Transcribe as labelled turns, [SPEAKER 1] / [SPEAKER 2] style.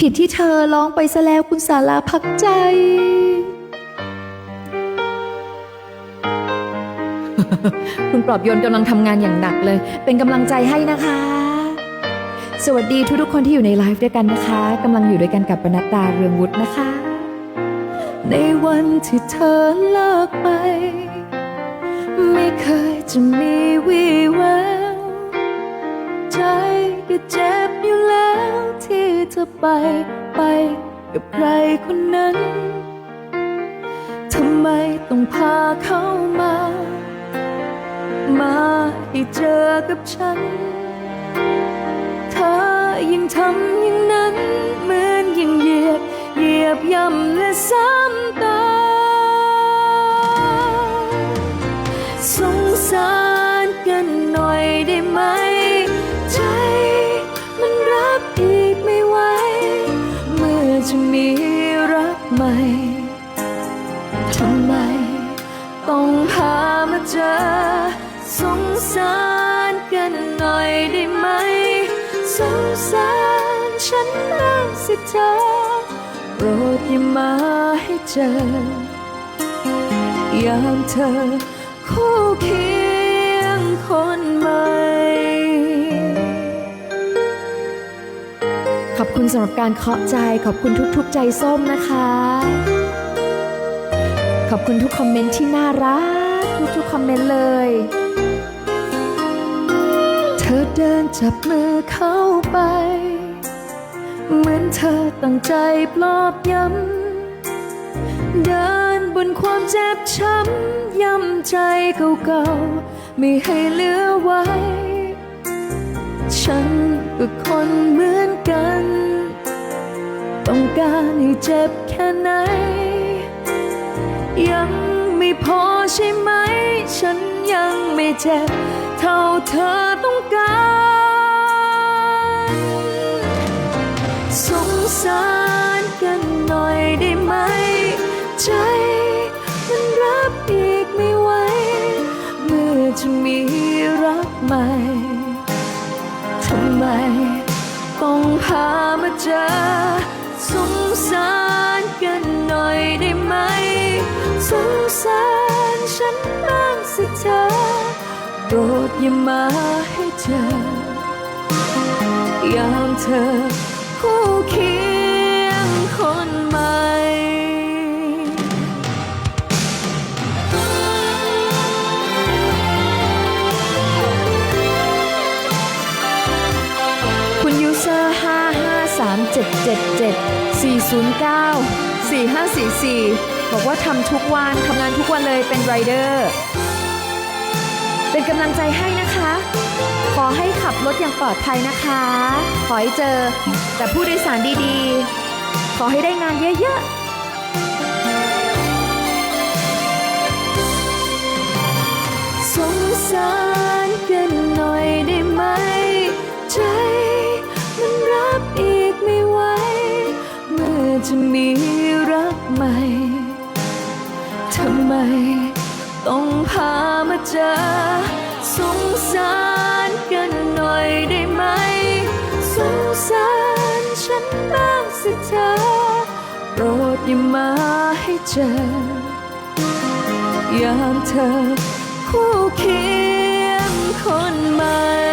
[SPEAKER 1] ผิดที่เธอร้องไปซะแล้วคุณสาราพักใจ คุณปลอบโยนกำลังทำงานอย่างหนักเลย เป็นกำลังใจให้นะคะ สวัสดีทุกๆคนที่อยู่ในไลฟ์ด้วยกันนะคะกำลังอยู่ด้วยกันกับปนัดดาเรืองวุฒินะคะ ในวันที่เธอเลิกไป ไม่เคยจะมีวี่แว ไป ไปกับใครคนนั้น ทำไมต้องพาเขามา มาให้เจอกับฉัน เธอยังทำอย่างนั้น เหมือนยังเหยียบ เหยียบย่ำและซ้ำ สงสารกันหน่อยได้ไหม สงสารฉันบ้างสิเธอ โปรดอย่ามาให้เจอยามเธอคู่เคียงคนใหม่ ขอบคุณสำหรับการเคาะใจ ขอบคุณทุกๆใจส้มนะคะ ขอบคุณทุกคอมเมนต์ที่น่ารัก ทุกๆคอมเมนต์เลย จับมือเข้าไป เหมือนเธอตั้งใจปลอบย้ำ เดินบนความเจ็บช้ำย้ำใจเก่าๆ ไม่ให้เหลือไว้ ฉันก็คนเหมือนกัน ต้องการให้เจ็บแค่ไหน ยังไม่พอใช่ไหม ฉันยังไม่เจ็บเท่าเธอต้องการ สงสารกันหน่อยได้ไหม ใจมันรับอีกไม่ไหวเมื่อจะมีรักใหม่ทำไมต้องพามาเจอสงสารกันหน่อยได้ไหม สงสารฉันบ้างสิเธอโปรดอย่ามาให้เจอยามเธอ คู่เคียงคนใหม่คุณยูเซอร์ 5537774094544 บอกว่าทำทุกวันทำงานทุกวันเลยเป็นไรเดอร์ เป็นกำลังใจให้นะคะ ขับรถอย่างปลอดภัยนะคะ ขอให้เจอแต่ผู้โดยสารดีๆ ขอให้ได้งานเยอะๆสงสารกันหน่อยได้ไหม ใจมันรับอีกไม่ไหว เมื่อจะมีรักใหม่ ทำไมต้องพามาเจอสงสาร อย่ามาให้เจอยามเธอคู่เคียงคนใหม่